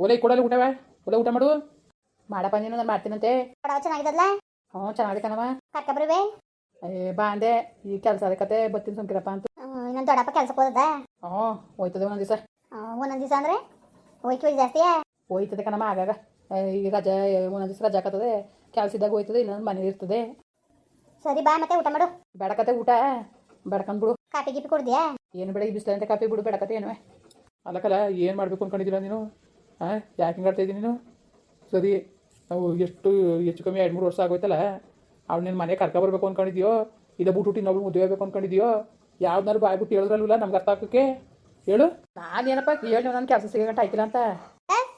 ಒಲೆ ಕೊಡಲ್ಲ ಊಟವ ಒಲೆ ಊಟ ಮಾಡು. ಮಾಡಪ್ಪ ನೀನು ನಾನು ಮಾಡ್ತೀನಂತೆ. ಕೊಡವ ಚೆನ್ನಾಗಿದಲ್ಲ? ಹ್ಞೂ ಚೆನ್ನಾಗಿದೆ ಕಣವ ಕರ್ಕೊಬರುವೆ? ಏ ಬಾ ಅಂದೆ. ಈ ಕೆಲಸ ಅದಕ್ಕತೆ ಬತ್ತೀನಿ ಸುಮ್ಕಿರಪ್ಪ ಅಂತ. ಇನ್ನೊಂದು ದೊಡ್ಡಪ್ಪ ಕೆಲ್ಸಕ್ಕೆ ಹೋದದ? ಹ್ಞೂ ಹೋಯ್ತದೆ ಒಂದೊಂದು ದಿವಸ. ಒಂದೊಂದು ದಿವಸ ಅಂದ್ರೆ? ಹೋಯ್ತು ಜಾಸ್ತಿ? ಹೋಯ್ತದೆ ಕಣಮ್ಮ ಆಗಾಗ. ಈಗ ರಜಾ ಒಂದೊಂದು ದಿವಸ ರಜಾ ಆಕತ್ತದೆ ಕೆಲಸ ಇದ್ದಾಗ ಹೋಯ್ತದೆ ಇನ್ನೊಂದು ಮನೆ ಇರ್ತದೆ. ಸರಿ ಬಾ ಮತ್ತೆ ಊಟ ಮಾಡು. ಬೇಡಕತೆ ಊಟ. ಬೇಡಕಂದ್ಬಿಡು ಕಾಫಿ ಗಿಪಿ ಕುಡ್ದಿಯಾ? ಏನು ಬೆಳಗ್ಗೆ ಬಿಸಿಲಂತೆ ಕಾಫಿ ಬಿಡು ಬೇಡಕತೆ ಏನು? ಅಲ್ಲಕಲ್ಲ ಏನು ಮಾಡಬೇಕು ಅನ್ಕೊಂಡಿದ್ದೀರ ನೀನು? ಹಾಂ ಯಾಕೆ ಹಿಂಗೆ ಆಡ್ತಾಯಿದ್ದೀನಿ ನೀನು? ಸರಿ ನಾವು ಎಷ್ಟು ಹೆಚ್ಚು ಕಮ್ಮಿ ಎರಡು ಮೂರು ವರ್ಷ ಆಗೋಯ್ತಲ್ಲ ಅವ್ಳು ನಿನ್ನ ಮನೆ ಕರ್ಕೊಬರ್ಬೇಕು ಅಂದ್ಕೊಂಡಿದ್ಯೋ ಇಲ್ಲ ಬಿಟ್ಬಿಟ್ಟು ಇನ್ನೊಬ್ಳು ಮದುವೆ ಆಗಬೇಕು ಅಂದ್ಕೊಂಡಿದ್ಯೋ ಯಾವ್ದಾರು ಬಾಯ್ಬಿಟ್ಟು ಹೇಳಿದ್ರಲ್ಲ ನಮ್ಗೆ ಅರ್ಥ ಆಗ್ತಕ್ಕೆ ಹೇಳು. ನಾನೇನಪ್ಪ ಹೇಳಿ ನನ್ನ ಕೆಲಸ ಸಿಗಂಟ ಆಯ್ತಿಲ್ಲ ಅಂತ.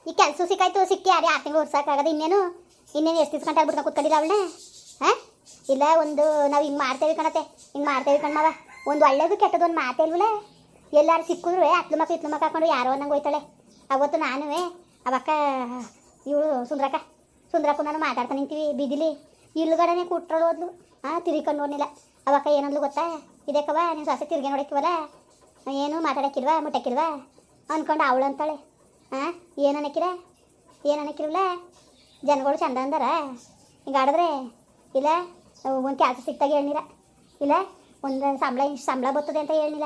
ಈ ಕೆಲಸ ಸಿಕ್ಕಾಯ್ತು ಸಿಕ್ಕಿ ಅದೇ ಆರು ತಿಂಗಳು ವರ್ಷಕ್ಕಾಗದ ಇನ್ನೇನು? ಇನ್ನೇನು ಎಷ್ಟು ದಿವ್ಸ ಗಂಟೆ ಆಗ್ಬಿಟ್ಟು ಕೂತ್ಕೊಂಡಿಲ್ಲ ಅವಳನ್ನ? ಹಾಂ ಇಲ್ಲ ಒಂದು ನಾವು ಹಿಂಗೆ ಮಾಡ್ತೇವೆ ಕಣತೆ ಹಿಂಗೆ ಮಾಡ್ತೇವೆ ಕಣ್ಮವ ಒಂದು ಒಳ್ಳೇದು ಕೆಟ್ಟದೊಂದು ಮಾತೇ ಇಲ್ವಲ್ಲ ಎಲ್ಲರೂ ಸಿಕ್ಕಿದ್ರು ಅತ್ಲು ಮಕ್ಕ ಇತ್ಲು ಮಕ್ಕ ಹಾಕೊಂಡು ಯಾರೋ ಅನ್ನಂಗೆ ಹೋಯ್ತಾಳೆ. ಅವತ್ತು ನಾನು ಅವಕ್ಕ ಇವಳು ಸುಂದ್ರಕ್ಕ ಸುಂದ್ರಕ್ಕ ನಾನು ಮಾತಾಡ್ತಾ ನಿಂತೀವಿ, ಬಿದಿಲಿ. ಇಲ್ಗಡನೆ ಕೂಟ್ರಳು ಹೋದ್ಲು. ಹಾಂ ತಿರ್ಕೊಂಡು ನೋಡ್ನಿಲ್ಲ ಅವಕ್ಕ ಏನಂದ್ಲು ಗೊತ್ತಾ? ಇದಕ್ಕವ, ನೀನು ಸೊಸೆ ತಿರ್ಗಿ ನೋಡಕ್ಕಿವಲ್ಲ? ಏನು ಮಾತಾಡಕ್ಕಿಲ್ವಾ, ಮುಟ್ಟಕ್ಕಿಲ್ವಾ? ಅಂದ್ಕೊಂಡು ಅವಳು ಅಂತಾಳೆ. ಹಾಂ ಏನು ಅನ್ನಕ್ಕಿರ ಏನು ಅನ್ನಕ್ಕಿರಲ್ಲ ಜನಗಳು ಚಂದ ಅಂದಾರ? ಹಿಂಗೆ ಆಡಿದ್ರೆ, ಇಲ್ಲ, ಒಂದು ಕೆಲಸ ಸಿಕ್ತಾಗ ಹೇಳಿರ ಇಲ್ಲ, ಒಂದು ಸಂಬಳ, ಇಷ್ಟು ಸಂಬಳ ಬರ್ತದೆ ಅಂತ ಹೇಳಿಲ್ಲ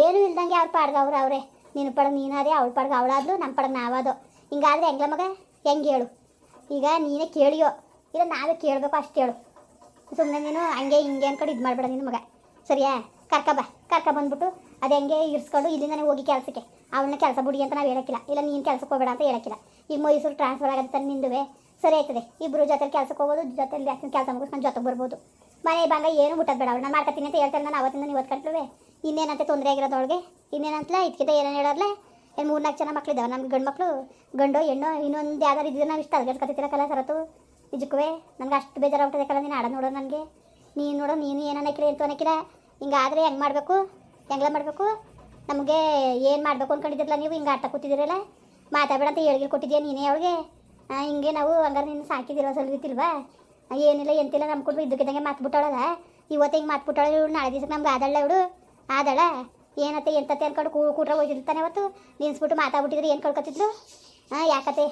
ಏನು ಇಲ್ದಂಗೆ ಅವ್ರ ಪಾಡ್ಗೆ ಅವ್ರು, ಅವರೇ. ನಿನ್ನ ಪಡಗೆ ನೀನಾದೆ, ಅವಳ ಪಡ್ಗೆ ಅವಳಾದ್ಲು ನಮ್ಮ ಪಡಗೆ ನಾವಾದೋ. ಹಿಂಗಾದ್ರೆ ಹೆಂಗ್ಲ ಮಗ? ಹೆಂಗೆ ಹೇಳು? ಈಗ ನೀನೇ ಕೇಳಿಯೋ? ಇಲ್ಲ, ನಾವೇ ಕೇಳಬೇಕು, ಅಷ್ಟು ಹೇಳು. ಸುಮ್ಮನೆ ನೀನು ಹಂಗೆ ಹಿಂಗೆ ಅಂದ್ಕೊಂಡು ಇದು ಮಾಡಬೇಡ ನಿನ್ನ ಮಗ. ಸರಿಯಾ? ಕರ್ಕ ಬಾ. ಕರ್ಕ ಬಂದ್ಬಿಟ್ಟು ಅದು ಹೆಂಗೆ ಇರಿಸ್ಕೊಂಡು ಇಲ್ಲಿಂದನೇ ಹೋಗಿ ಕೆಲಸಕ್ಕೆ. ಅವಳನ್ನ ಕೆಲಸ ಬಿಡಿ ಅಂತ ನಾವು ಹೇಳಕ್ಕಿಲ್ಲ. ಇಲ್ಲ, ನೀನು ಕೆಲಸಕ್ಕೆ ಹೋಗಬೇಡ ಅಂತ ಹೇಳಕ್ಕಿಲ್ಲ. ಈಗ ಮೈಸೂರು ಟ್ರಾನ್ಸ್ಫರ್ ಆಗುತ್ತೆ ನಿಂದುವೆ. ಸರಿ ಆಯ್ತದೆ. ಇಬ್ಬರು ಜೊತೆಲಿ ಕೆಲಸಕ್ಕೆ ಹೋಗೋದು, ಜೊತೆಲಿ ಕೆಲಸ ಮುಗಿಸ್ಕೊಂಡು ಜೊತೆಗೆ ಬರ್ಬೋದು. ಮನೆ ಬಂಗ ಏನು ಮುಟ್ಟೋದು ಬೇಡ. ಅವಳು ನಾನು ಮಾಡ್ಕೊತೀನಿ ಅಂತ ಹೇಳ್ತಾರೆ ನಾನು ಅವತ್ತಿಂದ ನೀವು ಕಟ್ಲುವೆ ಇನ್ನೇನಂತೆ ತೊಂದರೆ ಆಗಿರೋದೊಳಗೆ ಇನ್ನೇನಂತಲ? ಇದಕ್ಕಿಂತ ಏನೇನು ಹೇಳೋರ್ಲೆ ಏನು ಮೂರು ನಾಲ್ಕು ಜನ ಮಕ್ಕಳಿದ್ದಾವೆ ನಮ್ಮ ಗಂಡು ಮಕ್ಕಳು ಗಂಡು, ಹೆಣ್ಣು, ಇನ್ನೊಂದು ಯಾವ್ದಾರು ಇದ್ರೆ ನಾವು ಇಷ್ಟು. ಕಲ ಸರತು. ನಿಜಕ್ಕೂ ನನಗೆ ಅಷ್ಟು ಬೇಜಾರಾಗ್ಬಿಟ್ಟಿದೆ ನೀನು ಆಡ ನೋಡೋ ನನಗೆ. ನೀನು ನೋಡೋ, ನೀನು ಏನು ಅನ್ನಕ್ಕಿಲ್ಲ ಅಂತ ಅನ್ನಕ್ಕಿಲ್ಲ ಹೆಂಗೆ ಮಾಡಬೇಕು? ಹೆಂಗ್ಲ ಮಾಡಬೇಕು? ನಮಗೆ ಏನು ಮಾಡಬೇಕು ಅಂದ್ಕೊಂಡಿದ್ದಿರಲ್ಲ ನೀವು? ಹಿಂಗೆ ಆಟ ಕೂತಿದ್ದೀರಲ್ಲ? ಮಾತಾಡಬೇಡ ಅಂತ ಹೇಳಿಗೆ ಕೊಟ್ಟಿದ್ಯಾ ನೀನೇ ಅವಳಿಗೆ? ಹಿಂಗೆ ನಾವು ಹಂಗಾರೆ ನಿನ್ನ ಸಾಕಿದಿರೋ ಸಲ್ವಿತಿಲ್ವಾ ಏನಿಲ್ಲ, ಎಂತಿಲ್ಲ ನಮ್ಮ ಕುಟುಂಬ ಇದ್ದಕ್ಕಿದ್ದಂಗೆ ಮಾತ್ಬಿಟ್ಟಾಳಲ್ಲ ಇವತ್ತು ಹಿಂಗೆ ಮಾತ್ಬಿಟ್ಟಾಳ ಇವಳು, ನಾಳೆ ದಿವಸಕ್ಕೆ ನಮ್ಗೆ ಆದಳ್ಳ ಇವಳು. ಆದಳ ಏನತ್ತೆ ಎಂತತ್ತೆ ಅನ್ಕೊಂಡು ಕೂ ಕೂಟ್ರ ಹೋಗಿರ್ತಾನೆ ಅವತ್ತು? ನಿನ್ಸ್ಬಿಟ್ಟು ಮಾತಾಡ್ಬಿಟ್ಟಿದ್ರೆ ಏನು ಕಳ್ಕೊತಿದ್ಲು ಹಾಂ ಯಾಕತ್ತೆ?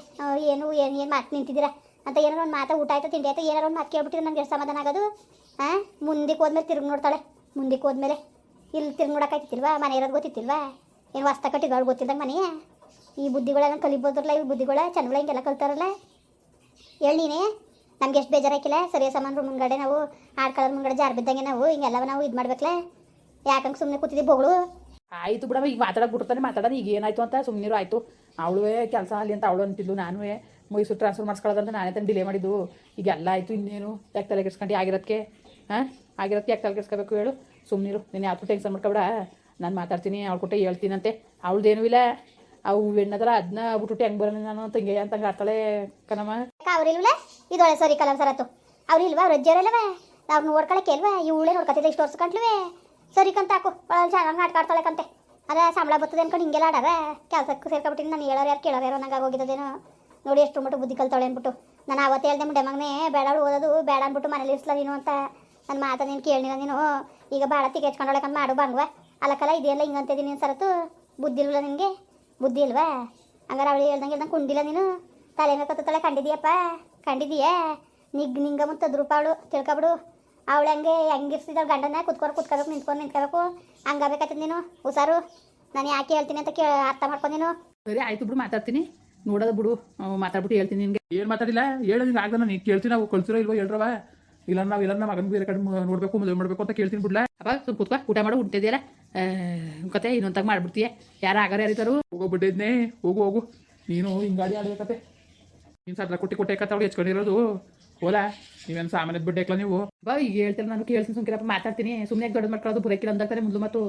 ಏನು ಏನು ಏನು ಮಾತು ನಿಂತಿದ್ದೀರ? ಅಂತ ಏನಾರು ಒಂದು ಮಾತಾ ಊಟ ಆಯ್ತು, ತಿಂಡಿ ಆಯ್ತು, ಏನಾರು ಒಂದು ಮಾತು ಕೇಳ್ಬಿಟ್ಟಿದ್ರೆ ನನಗೆ ಎಷ್ಟು ಸಮಾಧಾನ ಆಗೋದು? ಹಾಂ ಮುಂದಕ್ಕೆ ಹೋದ್ಮೇಲೆ ತಿರುಗಿ ನೋಡ್ತಾಳೆ. ಮುಂದಕ್ಕೆ ಹೋದ್ಮೇಲೆ ಇಲ್ಲಿ ತಿರುಗಿ ನೋಡೋಕ್ಕಾಯ್ತಿಲ್ವಾ ಮನೆ ಇರೋದು ಗೊತ್ತಿತ್ತಿಲ್ವಾ? ಏನು ವಸ್ತ ಕಟ್ಟಿಗಳು ಗೊತ್ತಿದ್ದಂಗೆ ಮನೆಯ? ಈ ಬುದ್ಧಿಗಳನ್ನ ಕಲಿಬೋದ್ರಲ್ಲ, ಈ ಬುದ್ಧಿಗಳ ಚಂದಗಳ ಹಿಂಗೆಲ್ಲ ಕಲ್ತಾರಲ್ಲ? ಹೇಳಿ ನೀನೇ, ನಮ್ಗೆ ಎಷ್ಟು ಬೇಜಾರಾಕಿಲ್ಲ ಸರಿಯ ಸಾಮಾನು ಮುಂಗಡೆ ನಾವು ಆಡ್ಕೊಳ್ಳೋದು ಮುಂಗಡೆ ಜಾರ್ ಬಿದ್ದಂಗೆ ನಾವು ಹಿಂಗೆಲ್ಲ ನಾವು ಇದು ಮಾಡ್ಬೇಕಲ್ಲ ಯಾಕಂಗೆ ಸುಮ್ಮನೆ ಕೂತಿದ್ದೆ ಬೋಗಳು? ಆಯಿತು ಬಿಡಮ್ಮ ಈಗ ಮಾತಾಡಕ್ಕೆ ಬಿಡ್ತಾನೆ ಮಾತಾಡೋದು ಈಗ ಏನಾಯ್ತು ಅಂತ ಸುಮ್ಮನಿರು ಆಯಿತು. ಅವಳುವೇ ಕೆಲಸ ಅಲ್ಲಿ ಅಂತ ಅವಳು ಅಂತಿದ್ಲು ನಾನು ಮೈಸೂರು ಟ್ರಾನ್ಸ್ಫರ್ ಮಾಡಿಸ್ಕೊಳ್ಳೋದಂತ ನಾನೇ ತಂದು ಡಿಲೇ ಮಾಡಿದ್ದು. ಈಗ ಎಲ್ಲ ಆಯಿತು ಇನ್ನೇನು? ಯಾಕೆ ತಲೆ ಕೆಡ್ಸ್ಕೊಂಡು ಆಗಿರೋದಕ್ಕೆ ಹಾಂ ಆಗಿರೋದಕ್ಕೆ ಯಾಕೆ ತಲೆ ಕೆಡ್ಸ್ಕೋಬೇಕು ಹೇಳು? ಸುಮ್ಮನಿರು ನೀನು ಯಾವ್ದು ಟೆನ್ಷನ್ ಮಾಡ್ಕೊಬೇಡ. ನಾನು ಮಾತಾಡ್ತೀನಿ ಅವಳು ಕೊಟ್ಟೆ ಹೇಳ್ತೀನಂತೆ. ಅವಳದೇನೂ ಇಲ್ಲ. ಅವು ಹೆಣ್ಣದ್ರ ಅದನ್ನ ಬಿಟ್ಬಿಟ್ಟು ಹೆಂಗೆ ಬರೋಣ ನಾನು ತಂಗೆ ಅಂತಂಗೆ ಆಡ್ತಾಳೆ ಕಣಮ್ಮ ಅವ್ರಿಲ್ವಲ್ಲ ಇದೊಳೆ ಸರಿ ಕಲಂ ಸರತ್ತು ಅವ್ರಿಲ್ವಾ ಅವ್ರ ಅಜ್ಜಿಯವರಲ್ಲವ ಅವ್ರು ನೋಡ್ಕೊಳಕ್ಕೆ ಇಲ್ವಾ? ಇವಳೇ ನೋಡ್ಕೊತಿದ್ದೆ ಇಷ್ಟು ವರ್ಷ ಕಂಟ್ಲುವೆ? ಸರಿ ಕಂತ ಹಾಕು. ಒಳ್ಳೆ ಚೆನ್ನಾಗಿ ಕಾಡ್ತಾಳೆ ಕಂತೆ. ಅದೇ ಸಂಬಳ ಬರ್ತದೆ ಅನ್ಕೊಂಡು ಹಿಂಗೆಲ್ಲ ಆಡವೆ. ಕೆಲಸಕ್ಕೆ ಸೇರ್ಕೊಬಿಟ್ಟಿನಿ ನಾನು ಹೇಳೋರು ಯಾರು ಕೇಳೋರು ಯಾರು, ನಂಗೆ ಆಗೋಗಿದ್ದೇನೋ ನೋಡಿ ಎಷ್ಟು ಮಟ್ಟು ಬುದ್ಧಿ ಕಲ್ತಾಳೆ ಅಂದ್ಬಿಟ್ಟು ನಾನು ಅವತ್ತೇ ಹೇಳ್ದೆ ಮುಂಡೆ ಮಗನೇ ಬೇಡ ಓದೋದು, ಬೇಡ ಅಂದ್ಬಿಟ್ಟು ಮನೇಲಿ ಇಸ್ಲ ನೀನು ಅಂತ. ನನ್ನ ಮಾತ ನೀನು ಕೇಳಿಲ್ಲ ನೀನು ಈಗ ಭಾಳ ತಿಗೆಚ್ಕೊಂಡೊಳಕಂತ ಮಾಡು ಬಂಗ್ವ. ಅಲ್ಲಕ್ಕಲ್ಲ ಇದೆಲ್ಲ ಹಿಂಗಂತಿದ್ದೀನಿ ನೀನು ಸರತು. ಬುದ್ಧಿ ಇಲ್ವಲ್ಲ ನಿನಗೆ? ಬುದ್ಧಿ ಇಲ್ವಾ? ಹಂಗಾರೆ ಅವಳು ಹೇಳ್ದಂಗೆ ಹೇಳ್ದಂಗೆ ಕುಂಡಿಲ್ಲ ನೀನು. ತಲೆನ ಕತ್ತಳೆ ಕಂಡಿದೀಯಪ್ಪ. ಕಂಡಿದೀಯಾ? ನಿಗ್ ನಿಂಗ ಮುಂತದ್ರೂಪಾಳು ತಿಳ್ಕೊಬಿಡು ಅವಳು ಹಂಗೆ ಹೆಂಗಿರ್ಸಿದಳು ಗಂಡನ? ಕುತ್ಕೊಂಡು ಕುತ್ಕೋಬೇಕು ನಿಂತ್ಕೊಂಡು ನಿಂತ್ಕೋಬೇಕು ಹಂಗಾಗಬೇಕಾಯ್ತದ ನೀನು? ಹುಷಾರು? ನಾನು ಯಾಕೆ ಹೇಳ್ತೀನಿ ಅಂತ ಕೇ ಅರ್ಥ ಮಾಡ್ಕೊಂಡು ನೀನು? ಸರಿ ಆಯ್ತು ಬಿಡು ಮಾತಾಡ್ತೀನಿ. ನೋಡೋದು ಬಿಡು ಮಾತಾಡ್ಬಿಟ್ಟು ಹೇಳ್ತೀನಿ ನಿನಗೆ. ಏನು ಮಾತಾಡಿಲ್ಲ? ಹೇಳೋ ನೀನು ಆಗದ ನಾನು ಕೇಳ್ತೀನಿ ನಾವು ಕಳ್ಸಿರೋ ಇಲ್ವೋ ಹೇಳ್ರವ. ಇಲ್ಲ ನಾವು ಇಲ್ಲ ನಮ್ಮ ಮಗನ ಬೇರೆ ಕಡೆ ನೋಡಬೇಕು ಮದುವೆ ಮಾಡಬೇಕು ಅಂತ ಕೇಳ್ತೀನಿ ಬಿಡ್ಲಾ? ಅಪ್ಪ ಸುಮ್ ಕೂತ್ಕೊ ಊಟ ಮಾಡು ಉಂಟಿದ್ಯಲ್ಲ ಕತೆ ಇನ್ನೊಂತಾಗ ಮಾಡ್ಬಿಡ್ತೀಯ? ಯಾರು ಆಗಾರ ಯಾರಿತಾರು ಹೋಗೋ ಬಿಟ್ಟಿದ್ನೇ. ಹೋಗು ಹೋಗು. ನೀನು ಹಿಂಗಾಡಿ ಆಡಬೇಕತೆ. ನೀನು ಸದ್ರ ಕೊಟ್ಟಿ ಕೊಟ್ಟೆ ಕತ್ತ ಅವಳು ಹೆಚ್ಕೊಂಡಿರೋದು. ಹೋಲಾ ನೀವೇನು ಸಾಮಾನ್ಯದ ಬಿಡ್ಬೇಕಲ್ಲ ನೀವು? ಬಾ ಈಗ ಹೇಳ್ತೀನಿ ನಾನು ಕೇಳ್ತೀನಿ ಸುಮ್ಕಿರಪ್ಪ ಮಾತಾಡ್ತೀನಿ. ಸುಮ್ಮನೆ ದೊಡ್ಡ ಮಾಡ್ಕೊಳ್ಳೋದು? ಬರೋಕಿಲ್ಲ ಅಂದಾಗ್ತಾರೆ ಮುಂದೆ ಮತ್ತು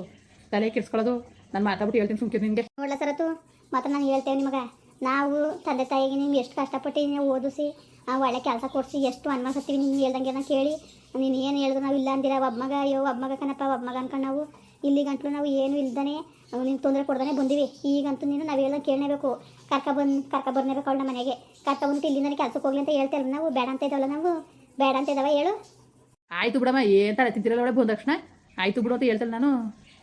ತಲೆ ಕೆಡ್ಸ್ಕೊಳ್ಳೋದು. ನಾನು ಮಾತಾಡ್ಬಿಟ್ಟು ಹೇಳ್ತೀನಿ ಸುಮ್ಕಿರ್ ನಿಮಗೆ ನೋಡ್ಲ ಸರತು ಮತ್ತು ನಾನು ಹೇಳ್ತೇವೆ ನಿಮಗೆ. ನಾವು ತಂದೆ ತಾಯಿಗೆ ನಿಮ್ಗೆ ಎಷ್ಟು ಕಷ್ಟಪಟ್ಟು ನೀವು ಓದಿಸಿ ಆ ಒಳ್ಳೆ ಕೆಲಸ ಕೊಡಿಸಿ ಎಷ್ಟು ಅನ್ಮಾನ ಹತ್ತೀವಿ ನಿಮ್ಗೆ ಹೇಳ್ದಂಗೆ ಕೇಳಿ. ನೀನು ಏನು ಹೇಳಿದ್ರು ನಾವು ಇಲ್ಲ ಅಂದಿರ ಒಬ್ಬ ಮಗ ಅಯ್ಯೋ ಒಬ್ಬ ಮಗ ಕಣಪ್ಪ ಒಬ್ಬ ಮಗ ಅನ್ಕೊಂಡು ನಾವು ಇಲ್ಲಿ ಗಂಟ್ಲು ನಾವು ಏನು ಇಲ್ದಾನೆ ನಿನ್ನ ತೊಂದರೆ ಕೊಡ್ದಾನೆ ಬಂದಿವಿ. ಈಗಂತೂ ನೀನು ನಾವೆಲ್ಲ ಕೇಳಲೇಬೇಕು ಕರ್ಕ ಬಂದು ಕರ್ಕ ಬರ್ನೇಬೇಕು ಅವಳ ಮನೆಗೆ. ಕರ್ಕ ಬಂದು ಇಲ್ಲಿಂದನೇ ಕೆಲಸಕ್ಕೆ ಹೋಗ್ಲಿ ಅಂತ ಹೇಳ್ತೇವೆ ನಾವು. ಬೇಡ ಅಂತ ಇದ್ದಾವಲ್ಲ ನಾವು. ಬೇಡ ಅಂತ ಇದ್ದಾವ ಹೇಳು. ಆಯ್ತು ಬಿಡಮ್ಮ ಏನು ತರ ತಿಂತಿರಲ್ಲ ಅವಳೆ ಬಂದ ತಕ್ಷಣ? ಆಯ್ತು ಬಿಡು ಅಂತ ಹೇಳ್ತಾಳೆ ನಾನು.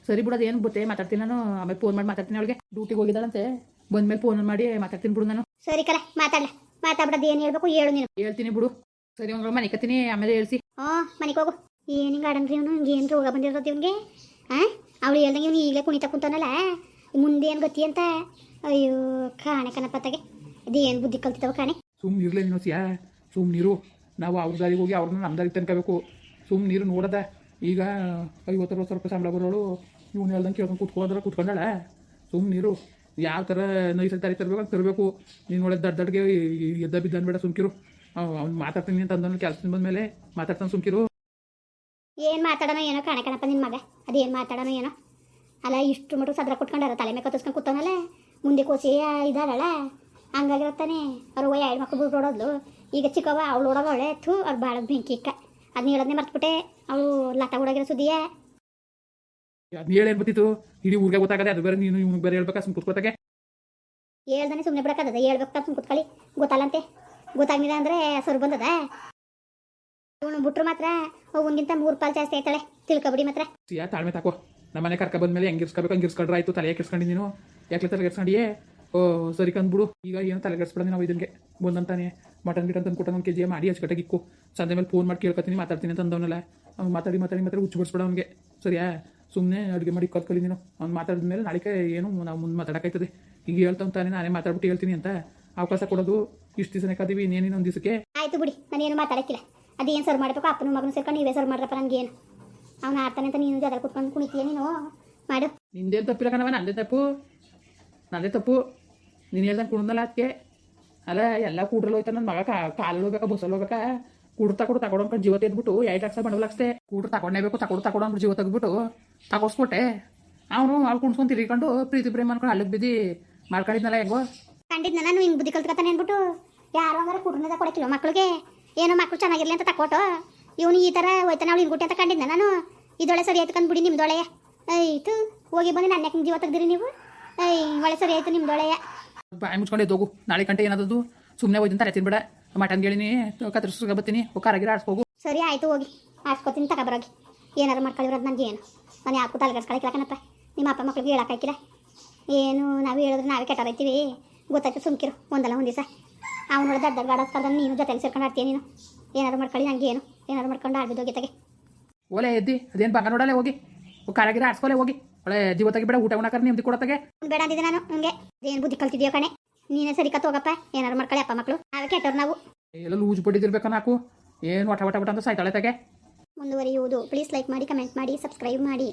ಸರಿ ಬಿಡೋದು ಏನು ಗೊತ್ತೇ ಮಾತಾಡ್ತೀನಿ ನಾನು. ಆಮೇಲೆ ಫೋನ್ ಮಾಡಿ ಮಾತಾಡ್ತೀನಿ ಅವಳಿಗೆ. ಡ್ಯೂಟಿಗೆ ಹೋಗಿದ್ದಾಳಂತೆ. ಬಂದ್ಮೇಲೆ ಫೋನ್ ಮಾಡಿ ಮಾತಾಡ್ತೀನಿ ಬಿಡು ನಾನು. ಸರಿ ಕಲ ಮಾತಾಡ್ಲ. ಮಾತಾಡ್ಬಿಡೋದು ಏನು ಹೇಳ್ಬೇಕು ಹೇಳು ನೀನು. ಹೇಳ್ತೀನಿ ಬಿಡು. ಸರಿ ಒಂದು ಮನೆ ಕತ್ತೀನಿ ಆಮೇಲೆ ಹೇಳ್ಸಿ. ಹಾಂ ಮನೆಗೆ ಹೋಗು. ಏನಿಂಗ್ ಹಿಂಗೆ ಇವನು ಹಿಂಗೆ ಏನು ರೋಗ ಬಂದಿರೋದು ಇವನಿಗೆ? ಹಾಂ ಅವಳು ಹೇಳ್ದಂಗೆ ಇವನು ಈಗಲೇ ಕುಣಿತ ಕುಂತಾನಲ್ಲ ಮುಂದೆ ಏನು ಗತಿ ಅಂತ? ಅಯ್ಯೋ, ಕಾಣೆ ಕಣಪತ್ತಾಗೆ ಏನು ಬುದ್ಧಿ ಕಲ್ತಿದ್ದಾವ ಕಾಣೆ? ಸುಮ್ಮನೆ ಇರಲಿ ನೀನು ಸಿಯಾ. ಸುಮ್ಮನಿರು ನಾವು ಅವ್ರ ದಾರಿಗೆ ಹೋಗಿ ಅವ್ರನ್ನ ನಮ್ಮ ದಾರಿಗೆ ತನ್ಕೋಬೇಕು ಸುಮ್ಮನಿರು ನೋಡದ. ಈಗ ಐವತ್ತು ಅರವತ್ತು ರೂಪಾಯಿ ಸಂಬಳ ಬರೋಳು. ಇವ್ನು ಹೇಳ್ದಂಗೆ ಕೇಳ್ಕೊಂಡು ಕುತ್ಕೊಂಡ್ರೆ ಕುತ್ಕೊಂಡಾಳ. ಸುಮ್ಮನಿರು ಯಾವ ಥರ ನೈಸಲ್ ದಾರಿ ತರಬೇಕು ಅಂತ ತರಬೇಕು. ನೀನು ನೋಡೋದು ದಡ್ಡ ದಡ್ಗೆ ಎದ್ದ ಬಿದ್ದ ಅನ್ಬೇಡ, ಸುಮ್ಕಿರು. ಅವ್ನು ಮಾತಾಡ್ತೀನಿ ಅಂತ ಅಂದನು ಕೆಲಸದಿಂದ ಬಂದಮೇಲೆ ಮಾತಾಡ್ತಾನೆ ಸುಮ್ಕಿರು. ಏನು ಮಾತಾಡೋಣ ಏನೋ ಕಾಣಕಣಪ್ಪ ನಿನ್ನ ಮಗ. ಅದೇನು ಮಾತಾಡೋಣ ಏನೋ. ಅಲ್ಲ ಇಷ್ಟು ಮಟ್ಟ ಸದ್ರ ಕೊಟ್ಕೊಂಡಾರ ತಲೆ ಮೇಲೆ ಕತ್ತಿಸ್ಕೊಂಡು ಕೂತಾನಲ್ಲ ಮುಂದೆ ಕೋಸಿ ಇದಾರಲ್ಲ ಹಂಗಾಗಿರತ್ತಾನೆ. ಅವ್ರ ಒಯ್ಯ ಎರಡು ಮಕ್ಕಳು ಓಡೋದ್ಲು ಈಗ ಚಿಕ್ಕವ ಅವಳು ಓಡೋಗವಳೆ ಥೂ ಅವ್ರು ಭಾಳ ಬೆಂಕಿ ಇಕ್ಕ. ಅದನ್ನ ಹೇಳೋದನ್ನೇ ಮರ್ತ್ಬಿಟ್ಟೆ. ಅವಳು ಲಟ ಓಡಾಗಿರೋ ಸುದ್ದಿಯ. ಅದನ್ನ ಹೇಳೇನು ಬತ್ತಿತ್ತು ಇಡೀ ಊರಿಗೆ ಗೊತ್ತಾಗದೆ ಅದು ಬೇರೆ ನೀನು ಇವ್ನಿಗೆ ಬೇರೆ ಹೇಳ್ಬೇಕಾ? ಸುಮ್ ಕೂತ್ಕೋತಾಗೆ ಹೇಳ್ದಾನೆ ಸುಮ್ಮನೆ ಬಿಡಕ್ಕದ ಹೇಳ್ಬೇಕು ಸುಮ್ಮನೆ ಕುತ್ಕೊಳ್ಳಿ. ಗೊತ್ತಲ್ಲಂತೆ. ಗೊತ್ತಾಗಿದೆ ಅಂದರೆ ಸರ್ ಬಂದದ. ಇವನು ಬಿಟ್ರು ಮಾತ್ರ ಒಂದಿಂತ ಮೂರು ಪಾಲು ಜಾಸ್ತಿ ಆಯ್ತಾಳೆ ತಿಳ್ಕೊಬಿಡಿ ಮಾತ್ರ. ಸಿಯಾ ತಾಳ್ಮೆ ತಾಕೋ. ನಮ್ಮ ಮನೆ ಕರ್ಕ ಬಂದ್ಮೇಲೆ ಹೆಂಗೆ ಇರ್ಸ್ಕೋಬೇಕು ಹಂಗೆ ಇರ್ಸ್ಕೊಂಡ್ರೆ ಆಯ್ತು ತಲೆ ಕೆಡ್ಸ್ಕೊಂಡು ನೀನು. ಯಾಕೆ ತಲೆ ಕೆಡ್ಸ್ಕೊಂಡಿಯೇ? ಓ ಸರಿ ಕಂದ್ಬಿಡು. ಈಗ ಏನು ತಲೆ ಕೆಡ್ಸ್ಬಿಡ ನಾವು ಇದನ್ಗೆ. ಬಂದಂತಾನೆ ಮಟನ್ ಗಿಟನ್ ತಂದು ಕೊಟ್ಟು ಒಂದು ಕೆ ಜಿ ಮಾಡಿ ಅಚ್ಚುಕಟ್ಟಾಗಿ ಇಕ್ಕು. ಸಂಜೆ ಮೇಲೆ ಫೋನ್ ಮಾಡಿ ಕೇಳ್ಕೊತೀನಿ ಮಾತಾಡ್ತೀನಿ ಅಂತ ಅಂದವನಲ್ಲ. ಅವ್ನು ಮಾತಾಡಿ ಮಾತಾಡಿ ಮಾತ್ರ ಹುಚ್ಚು ಬಿಡಿಸ್ಬೇಡ ಅವ್ನಿಗೆ. ಸರಿಯಾ? ಸುಮ್ಮನೆ ಅಡುಗೆ ಮಾಡಿ ಕಲ್ತ್ಕೊಳ್ಳಿ ನೀನು. ಅವ್ನು ಮಾತಾಡಿದ್ಮೇಲೆ ನಾಳೆಗೆ ಏನು ನಾವು ಮುಂದೆ ಮಾತಾಡೋಕ್ಕಾಯ್ತದೆ. ಈಗ ಹೇಳ್ತಾನೆ ನಾನೇ ಮಾತಾಡ್ಬಿಟ್ಟು ಹೇಳ್ತೀನಿ ಅಂತ. ಅವಕಾಶ ಕೊಡೋದು ಇಷ್ಟು ದಿವಸನೇ ಕದೀವಿ ಇನ್ನೇನಿನ ಒಂದು ದಿವಸಕ್ಕೆ. ಆಯ್ತು ಬಿಡಿ ನಾನೇನು ಮಾತಾಡಕ್ಕಿಲ್ಲ. ಅದೇನು ಸರ್ ಮಾಡಬೇಕು? ಅಪ್ಪನ ಮಗನ ಸೇರ್ಕೊಂಡು ನೀವೇ ಸರ್ ಮಾಡ್ರಪ್ಪ ನನಗೇನು ಅವ್ನು ಆಡ್ತಾನೆ ಅಂತ ನೀನು ಜೊತೆ ಕುತ್ಕೊಂಡು ಕುಣಿತೀಯ ನೀನು? ಮಾಡು. ನಿಂದೇನು ತಪ್ಪಿಲ್ಲ ಕಣವ ನಂದೇ ತಪ್ಪು. ನಂದೇ ತಪ್ಪು. ನೀನು ಹೇಳ್ದಂಗೆ ಕುಡ್ದಲ್ಲ ಅದಕ್ಕೆ ಅಲ್ಲ ಎಲ್ಲ ಕೂಡ್ರಲ್ಲಿ ಹೋಯ್ತಾ ನನ್ನ ಮಗ ಕಾಲಲ್ಲಿ ಹೋಗ್ಬೇಕಾ ಬಸ್ಸಲ್ಲಿ ಹೋಗ್ಬೇಕಾ? ಕೂಡ್ರು ತಗೊಂಡು ತಗೊಂಡ್ಕೊಂಡು ಜೀವ ತೆಗೆದ್ಬಿಟ್ಟು ಎರಡು ಲಕ್ಷ ಬಂಡವಾಳ ಕೂಡ್ರು ತಗೊಂಡೇಬೇಕು ತಗೊಂಡು ತಗೊಂಡು ಜೀವ ತೆಗೆದ್ಬಿಟ್ಟು ತಗೋಸ್ಕೊಟ್ಟೆ. ಅವನು ಅವ್ಳು ಕುಣ್ಸ್ಕೊಂಡು ತಿರ್ಕೊಂಡು ಪ್ರೀತಿ ಪ್ರೇಮ ಅನ್ಕೊಂಡು ಅಲ್ಲಿಗೆ ಬಿದ್ದು ಮಾಡ್ಕೊಂಡಿದ್ನಲ್ಲ ಹೆಂಗೋ. ಕಂಡಿದ್ನ ನಾನು ಹಿಂಗೆ ಬುದ್ಧಿ ಕಲ್ತ್ಕೊತಾನೆ ಅಂದ್ಬಿಟ್ಟು. ಯಾರು ಹಂಗಾರೆ ಕುಟುಂಬದ ಕೊಡಕ್ಕಿಲ್ಲ ಮಕ್ಳಿಗೆ? ಏನೋ ಮಕ್ಕಳು ಚೆನ್ನಾಗಿರ್ಲಿ ಅಂತ ತಕೊಟ್ಟು ಇವನು ಈ ಥರ ಹೋಯ್ತಾನೆ ಅವಳು ಗುಟ್ಟಿ ಅಂತ ಕಂಡಿದ್ದೆ ನಾನು. ಇದೊಳೆ ಸರಿ ಆಯ್ತು ಕಂದ್ಬಿಡಿ ನಿಮ್ದೊಳೆ ಆಯ್ತು ಹೋಗಿ ಬಂದು ನನ್ನ ಯಾಕೆ ಜೀವ ತೆಗ್ದಿರಿ ನೀವು. ಐ ಒಳ್ಳೆ ಸರಿ ಆಯ್ತು ನಿಮ್ದೊಳೆಯ ಬಾಯಿ ಮುಚ್ಕೊಂಡು ಹೋಗು. ನಾಳೆ ಗಂಟೆ ಏನಾದದು ಸುಮ್ಮನೆ ಹೋಯ್ತು ಅಂತ ತಿನ್ಬೇಡ. ಮಟನ್ ಗೇಳಿನಿ ಕತ್ತರಿಸ್ಕ ಬರ್ತೀನಿ. ಖಾರಾಗಿರ ಆಡ್ಸ್ಕೋಗು ಸರಿ ಆಯ್ತು ಹೋಗಿ. ಆಡ್ಸ್ಕೊತೀನಿ ತಗೊಬರೋಗಿ ಏನಾರು ಮಾಡ್ಕೊಳ್ಳಿರೋದು ನನಗೆ ಏನು. ನಾನು ಯಾಕೂ ತಲೆಗೆಡ್ಸ್ಕೊಳಕ್ಕಿಲ್ಲ ಕಣಪ್ಪ. ನಿಮ್ಮ ಅಪ್ಪ ಮಕ್ಳಿಗೆ ಹೇಳಕ್ಕಾಕಿಲ್ಲ ಏನು ನಾವು ಹೇಳಿದ್ರೆ ನಾವೇ ಕೆಟ್ಟಾರೈತೀವಿ ಗೊತ್ತಾಯ್ತು ಸುಮ್ಕಿರು. ಒಂದಲ್ಲ ಒಂದು ದಿವಸ. ಅವ್ನು ನೋಡಿದ ದಡ್ಡ ದಡ್ಡ ಆಡೋದ್ಕಲ್ದ ನೀನು ಜೊತೆ ಸೇರ್ಕೊಂಡು ಆಡ್ತೀಯ ನೀನು? ಏನಾದ್ರು ಮಾಡ್ಕೊಳ್ಳಿ ನಂಗೆ ಏನು? ಏನಾದ್ರು ಮಾಡ್ಕೊಂಡು ಆಡ್ಬಿದ್ದು ತಗೆ ಓಲೆ ಎದ್ದಿ ಅದೇನು ಪಕ್ಕ ನೋಡಲೆ ಹೋಗಿ? ಕಾರಾಗಿರ ಆಡ್ಸ್ಕೊಲೆ ಹೋಗಿ. ಒಳ್ಳೆ ಜೀವ ಬೇಡ ಊಟ ಉಣಕರ್ ನಿಮ್ದು ಕೊಡತ್ತಾಗೆ ಬೇಡ ಅಂದಿದ್ದೆ ನಾನು ಹಂಗೆ ಏನು ಬುದ್ಧಿ ಕಲ್ತಿದ್ಯೋ ಕಣೆ? ನೀನೇ ಸರಿ ಕತ್ ಹೋಗಪ್ಪ. ಏನಾರು ಮಾಡ್ಕೊಳ್ಳಿ ಅಪ್ಪ ಮಕ್ಕಳು ನಾವೇ ಕೆಟ್ಟವ್ರು ನಾವು. ಎಲ್ಲ ಲೂಜ್ ಬಡಿದಿರ್ಬೇಕು ನಾಕು. ಏನು ಒಟ್ಟ ವಟ ಅಂತ ಸಾಯ್ತಾಳೆ ತಗೆ ಮುಂದುವರಿಯುವುದು. ಪ್ಲೀಸ್ ಲೈಕ್ ಮಾಡಿ ಕಮೆಂಟ್ ಮಾಡಿ ಸಬ್ಸ್ಕ್ರೈಬ್ ಮಾಡಿ.